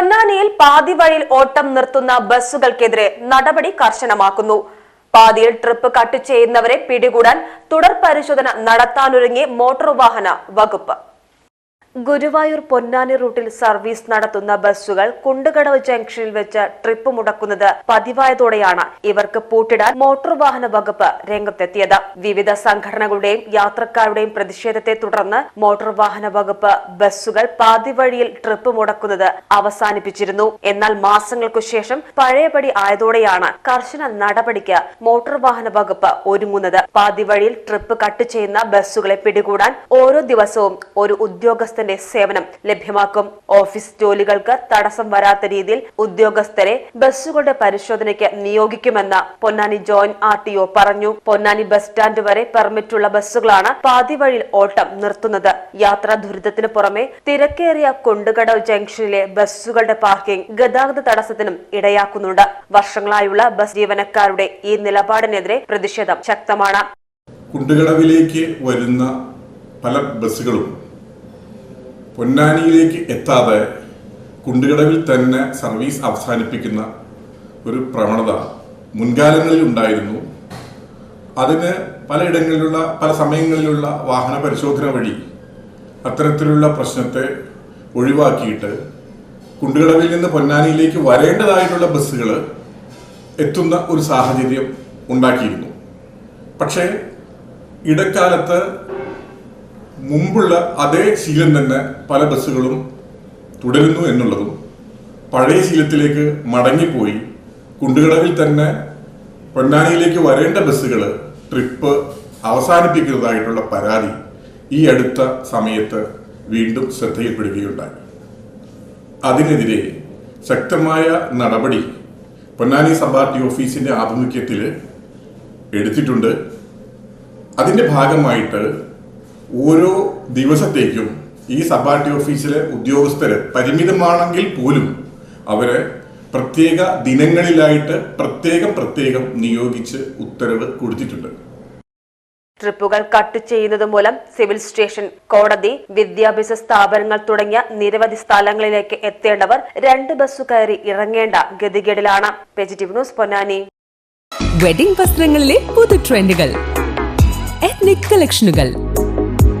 പൊന്നാനിയിൽ പാതി വഴിയിൽ ഓട്ടം നിർത്തുന്ന ബസ്സുകൾക്കെതിരെ നടപടി കർശനമാക്കുന്നു. പാതിയിൽ ട്രിപ്പ് കട്ട് ചെയ്യുന്നവരെ പിടികൂടാൻ തുടർ പരിശോധന നടത്താനൊരുങ്ങി മോട്ടോർ വാഹന വകുപ്പ്. ഗുരുവായൂർ പൊന്നാനി റൂട്ടിൽ സർവീസ് നടത്തുന്ന ബസ്സുകൾ കുണ്ടുകടവ് ജംഗ്ഷനിൽ വെച്ച് ട്രിപ്പ് മുടക്കുന്നത് പതിവായതോടെയാണ് ഇവർക്ക് പൂട്ടിടാൻ മോട്ടോർ വാഹന വകുപ്പ് രംഗത്തെത്തിയത്. വിവിധ സംഘടനകളുടെയും യാത്രക്കാരുടെയും പ്രതിഷേധത്തെ തുടർന്ന് മോട്ടോർ വാഹന വകുപ്പ് ബസ്സുകൾ പാതിവഴിയിൽ ട്രിപ്പ് മുടക്കുന്നത് അവസാനിപ്പിച്ചിരുന്നു. എന്നാൽ മാസങ്ങൾക്കു ശേഷം പഴയപടി ആയതോടെയാണ് കർശന നടപടിക്ക് മോട്ടോർ വാഹന വകുപ്പ് ഒരുങ്ങുന്നത്. പാതിവഴിയിൽ ട്രിപ്പ് കട്ട് ചെയ്യുന്ന ബസ്സുകളെ പിടികൂടാൻ ഓരോ ദിവസവും ഒരു ഉദ്യോഗസ്ഥന്റെ സേവനം ലഭ്യമാക്കും. ഓഫീസ് ജോലികൾക്ക് തടസ്സം വരാത്ത രീതിയിൽ ഉദ്യോഗസ്ഥരെ ബസ്സുകളുടെ പരിശോധനയ്ക്ക് നിയോഗിക്കുമെന്ന് Ponnani joint R T O പറഞ്ഞു. പൊന്നാനി ബസ് സ്റ്റാൻഡ് വരെ പെർമിറ്റുള്ള ബസ്സുകളാണ് പാതിവഴിയിൽ ഓട്ടം നിർത്തുന്നത്. യാത്രാ ദുരിതത്തിന് പുറമെ തിരക്കേറിയ കൊണ്ടുകടവ് ജംഗ്ഷനിലെ ബസ്സുകളുടെ പാർക്കിംഗ് ഗതാഗത തടസ്സത്തിനും ഇടയാക്കുന്നുണ്ട്. വർഷങ്ങളായുള്ള ബസ് ജീവനക്കാരുടെ ഈ നിലപാടിനെതിരെ പ്രതിഷേധം ശക്തമാണ്. കുണ്ടുകടവിലേക്ക് വരുന്ന പല ബസ്സുകളും പൊന്നാനിയിലേക്ക് എത്താതെ കുണ്ടുകടവിൽ തന്നെ സർവീസ് അവസാനിപ്പിക്കുന്ന ഒരു പ്രവണത മുൻകാലങ്ങളിൽ ഉണ്ടായിരുന്നു. അതിന് പലയിടങ്ങളിലുള്ള പല സമയങ്ങളിലുള്ള വാഹന പരിശോധന വഴി അത്തരത്തിലുള്ള പ്രശ്നത്തെ ഒഴിവാക്കിയിട്ട് കുണ്ടുകടവിൽ നിന്ന് പൊന്നാനിയിലേക്ക് വരേണ്ടതായിട്ടുള്ള ബസ്സുകൾ എത്തുന്ന ഒരു സാഹചര്യം ഉണ്ടാക്കിയിരുന്നു. പക്ഷേ ഇടക്കാലത്ത് മുമ്പുള്ള അതേ ശീലം തന്നെ പല ബസ്സുകളും തുടരുന്നു എന്നുള്ളതും പഴയ ശീലത്തിലേക്ക് മടങ്ങിപ്പോയി. കുണ്ടുകടവിൽ തന്നെ പൊന്നാനിയിലേക്ക് വരേണ്ട ബസ്സുകൾ ട്രിപ്പ് അവസാനിപ്പിക്കുന്നതായിട്ടുള്ള പരാതി ഈ അടുത്ത സമയത്ത് വീണ്ടും ശ്രദ്ധയിൽപ്പെടുകയുണ്ടായി. അതിനെതിരെ ശക്തമായ നടപടി പൊന്നാനി സബ് ഓഫീസിന്റെ ആഭിമുഖ്യത്തിൽ എടുത്തിട്ടുണ്ട്. അതിന്റെ ഭാഗമായിട്ട് ഓരോ ദിവസത്തേക്കും ഈ സബാർട്ടി ഓഫീസിലെ ഉദ്യോഗസ്ഥർ പരിമിതമാണെങ്കിൽ പോലും അവരെ പ്രത്യേക ദിനങ്ങളിലായിട്ട് പ്രത്യേകം പ്രത്യേകം നിയോഗിച്ച് ഉത്തരവ് കൊടുത്തിട്ടുണ്ട്. ട്രിപ്പുകൾ കട്ട് ചെയ്യുന്നത് മൂലം സിവിൽ സ്റ്റേഷൻ കോടതി വിദ്യാഭ്യാസ സ്ഥാപനങ്ങൾ തുടങ്ങിയ നിരവധി സ്ഥലങ്ങളിലേക്ക് എത്തേണ്ടവർ രണ്ട് ബസ്സു കയറി ഇറങ്ങേണ്ട ഗതികേടിലാണ്. Positive news Ponnani. വെഡിംഗ് വസ്ത്രങ്ങളിലെ പുതു ട്രെൻഡുകൾ എത്നിക് കളക്ഷനുകൾ